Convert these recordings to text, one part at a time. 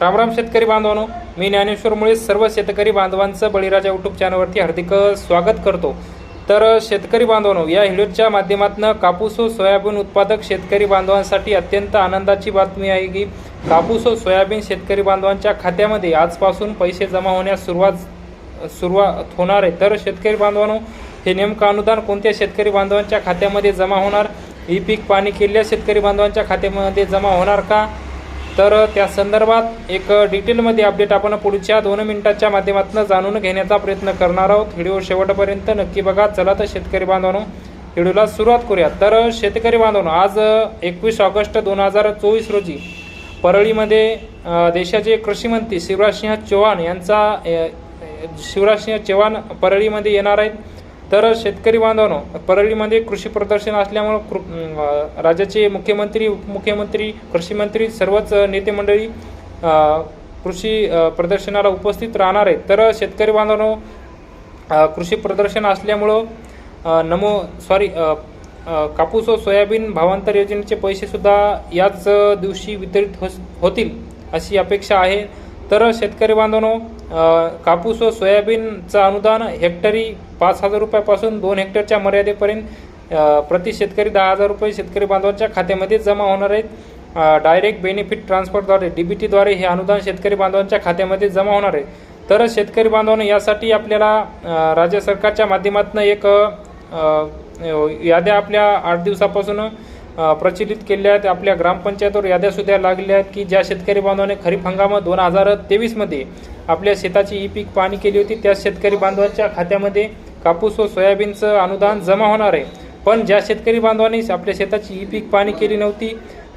रामराम शेतकरी बांधवांनो मी ज्ञानेश्वर मुळे सर्व शेतकरी बांधवांचं बळीराजा यूट्यूब चॅनलवरती हार्दिक स्वागत करतो. तर शेतकरी बांधवांनो या व्हिडिओच्या माध्यमातून कापूस व सोयाबीन उत्पादक शेतकरी बांधवांसाठी अत्यंत आनंदाची बातमी आहे की कापूस व सोयाबीन शेतकरी बांधवांच्या खात्यामध्ये आजपासून पैसे जमा होण्यास सुरुवात सुरुवात होणार आहे. तर शेतकरी बांधवांनो हे नेमकं अनुदान कोणत्या शेतकरी बांधवांच्या खात्यामध्ये जमा होणार? ई पीक पाणी केलेल्या शेतकरी बांधवांच्या खात्यामध्ये जमा होणार का? तर त्या संदर्भात एक डिटेलमध्ये अपडेट आपण पुढच्या दोन मिनिटाच्या माध्यमातून जाणून घेण्याचा प्रयत्न करणार आहोत. व्हिडिओ शेवटपर्यंत नक्की बघा. चला तर शेतकरी बांधवांनो व्हिडिओला सुरुवात करूया. तर शेतकरी बांधवांनो आज एकवीस ऑगस्ट दोन हजार चोवीस रोजी परळीमध्ये देशाचे कृषीमंत्री शिवराजसिंह चौहान यांचा शिवराजसिंह चौहान परळीमध्ये येणार आहेत. तर शेतकरी बांधवांनो परळीमध्ये कृषी प्रदर्शन असल्यामुळं कृ राज्याचे मुख्यमंत्री उपमुख्यमंत्री कृषी मंत्री सर्वच नेते मंडळी कृषी प्रदर्शनाला उपस्थित राहणार आहेत. तर शेतकरी बांधवांनो कृषी प्रदर्शन असल्यामुळं नमो सॉरी कापूस व सोयाबीन भावांतर योजनेचे पैसेसुद्धा याच दिवशी वितरित हो होतील अशी अपेक्षा आहे. तर शेतकरी बांधवांनो कापूस व सोयाबीनचं अनुदान हेक्टरी पाच हजार रुपयापासून दोन हेक्टरच्या मर्यादेपर्यंत प्रति शेतकरी दहा हजार रुपये शेतकरी बांधवांच्या खात्यामध्ये जमा होणार आहेत. डायरेक्ट बेनिफिट ट्रान्सफरद्वारे डी बी टीद्वारे हे अनुदान शेतकरी बांधवांच्या खात्यामध्ये जमा होणार आहे. तर शेतकरी बांधवांनो यासाठी आपल्याला राज्य सरकारच्या माध्यमातून एक याद्या आपल्या आठ दिवसापासून प्रचलित केल्या आहेत. आपल्या ग्रामपंचायतवर याद्या सुद्धा आहेत की ज्या शेतकरी बांधवाने खरीप हंगामात दोन हजार तेवीसमध्ये आपल्या शेताची ई पीक पाणी केली होती त्या शेतकरी बांधवांच्या खात्यामध्ये कापूस व सोयाबीनचं अनुदान जमा होणार आहे. पण ज्या शेतकरी बांधवांनी आपल्या शेताची ई पीक पाणी केली नव्हती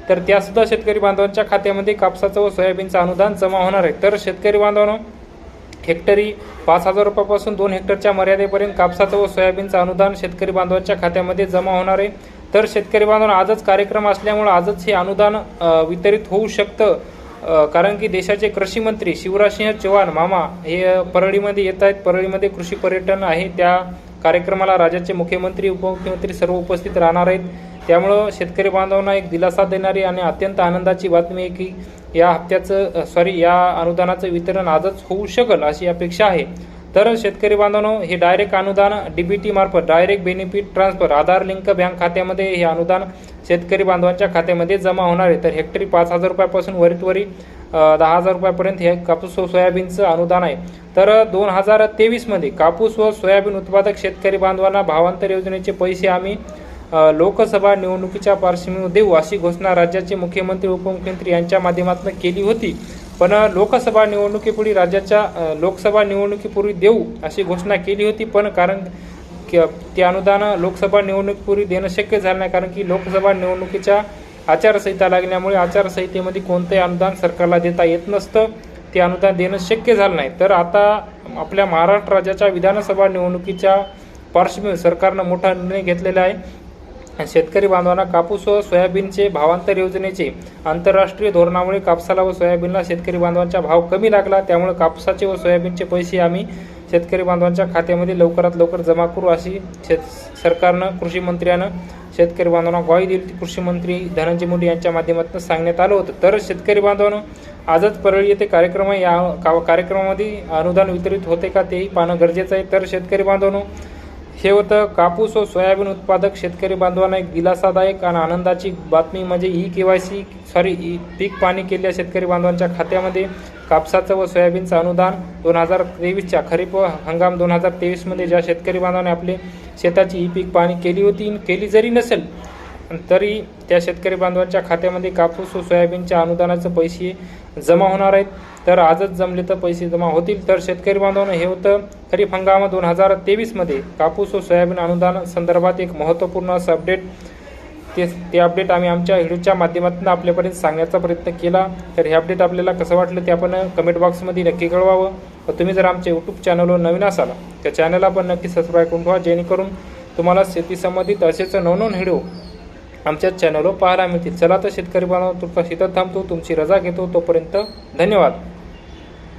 तर त्यासुद्धा शेतकरी बांधवांच्या खात्यामध्ये कापसाचं व सोयाबीनचं अनुदान जमा होणार आहे. तर शेतकरी बांधवांनो हेक्टरी पाच हजार रुपयापासून दोन हेक्टरच्या मर्यादेपर्यंत कापसाचं व सोयाबीनचं अनुदान शेतकरी बांधवांच्या खात्यामध्ये जमा होणार आहे. तर शेतकरी बांधवांना आजच कार्यक्रम असल्यामुळं आजच हे अनुदान वितरित होऊ शकतं. कारण की देशाचे कृषी मंत्री शिवराजसिंह चौहान मामा हे परळीमध्ये येत आहेत. परळीमध्ये कृषी पर्यटन आहे. त्या कार्यक्रमाला राज्याचे मुख्यमंत्री उपमुख्यमंत्री सर्व उपस्थित राहणार आहेत. त्यामुळं शेतकरी बांधवांना एक दिलासा देणारी आणि अत्यंत आनंदाची बातमी आहे की या हप्त्याचं सॉरी या अनुदानाचं वितरण आजच होऊ शकल अशी अपेक्षा आहे. तर शेतकरी बांधवांनो हे डायरेक्ट अनुदान डीबीटी मार्फत direct benefit transfer Aadhaar link bank खात्यामध्ये हे अनुदान शेतकरी बांधवांच्या खात्यामध्ये जमा होणार आहे. तर हेक्टरी पाच हजार रुपयापासून वरीतवरी दहा हजार रुपयापर्यंत हे कापूस व सोयाबीनचं अनुदान आहे. तर दोन हजार तेवीसमध्ये कापूस व सोयाबीन उत्पादक शेतकरी बांधवांना भावांतर योजनेचे पैसे आम्ही लोकसभा निवडणुकीच्या पार्श्वभूमीवर देऊ अशी घोषणा राज्याचे मुख्यमंत्री उपमुख्यमंत्री यांच्या माध्यमातून केली होती. पण लोकसभा निवडणुकीपूर्वी राज्याच्या लोकसभा निवडणुकीपूर्वी देऊ अशी घोषणा केली होती. पण कारण ते अनुदान लोकसभा निवडणुकीपूर्वी देणं शक्य झालं नाही. कारण की लोकसभा निवडणुकीच्या आचारसंहिता लागल्यामुळे आचारसंहितेमध्ये कोणतंही अनुदान सरकारला देता येत नसतं. ते अनुदान देणं शक्य झालं नाही. तर आता आपल्या महाराष्ट्र राज्याच्या विधानसभा निवडणुकीच्या पार्श्वभूमीवर सरकारनं मोठा निर्णय घेतलेला आहे. शेतकरी बांधवांना कापूस व सोयाबीनचे भावांतर योजनेचे आंतरराष्ट्रीय धोरणामुळे कापसाला व सोयाबीनला शेतकरी बांधवांचा भाव कमी लागला. त्यामुळे कापसाचे व सोयाबीनचे पैसे आम्ही शेतकरी बांधवांच्या खात्यामध्ये लवकरात लवकर जमा करू अशी शेत सरकारनं कृषी मंत्र्यानं शेतकरी बांधवांना ग्वाही दिली. ती कृषी मंत्री धनंजय मुंडे यांच्या माध्यमातून सांगण्यात आलं होतं. तर शेतकरी बांधवांनो आजच परळी येथे कार्यक्रम आहे. या का- कार्यक्रमामध्ये अनुदान वितरित होते का तेही पाहणं गरजेचं आहे. तर शेतकरी बांधवांनो हे होतं कापूस व सोयाबीन उत्पादक शेतकरी बांधवांना एक दिलासादायक आणि आनंदाची बातमी म्हणजे E K Y C sorry E पीक पाणी केलेल्या शेतकरी बांधवांच्या खात्यामध्ये कापसाचं व सोयाबीनचं अनुदान दोन हजार तेवीसच्या खरीप व हंगाम दोन हजार तेवीसमध्ये ज्या शेतकरी बांधवांनी आपले शेताची ई पीक पाणी केली होती केली जरी नसेल तरी त्या शेतकरी बांधवांच्या खात्यामध्ये कापूस व सोयाबीनच्या अनुदानाचे पैसे जमा होणार आहेत. तर आजच जमले तर पैसे जमा होतील. तर शेतकरी बांधवांना हे होतं खरीप हंगाम दोन हजार तेवीसमध्ये. कापूस व सोयाबीन अनुदान संदर्भात एक महत्त्वपूर्ण असं अपडेट ते ते अपडेट आम्ही आमच्या व्हिडिओच्या माध्यमातून आपल्यापर्यंत सांगण्याचा प्रयत्न केला. तर हे अपडेट आपल्याला कसं वाटलं ते आपण कमेंट बॉक्समध्ये नक्की कळवावं. व तुम्ही जर आमच्या यूट्यूब चॅनलवर नवीन असाल त्या चॅनलला पण नक्की सबस्क्राईब करून ठेवा. जेणेकरून तुम्हाला शेती संबंधित असेच नवनवन व्हिडिओ आमच्या चॅनलवर पाहायला मिळतील. चला तर शेतकरी बांधव तुमचा शेतात थांबतो तुमची रजा घेतो. तोपर्यंत धन्यवाद.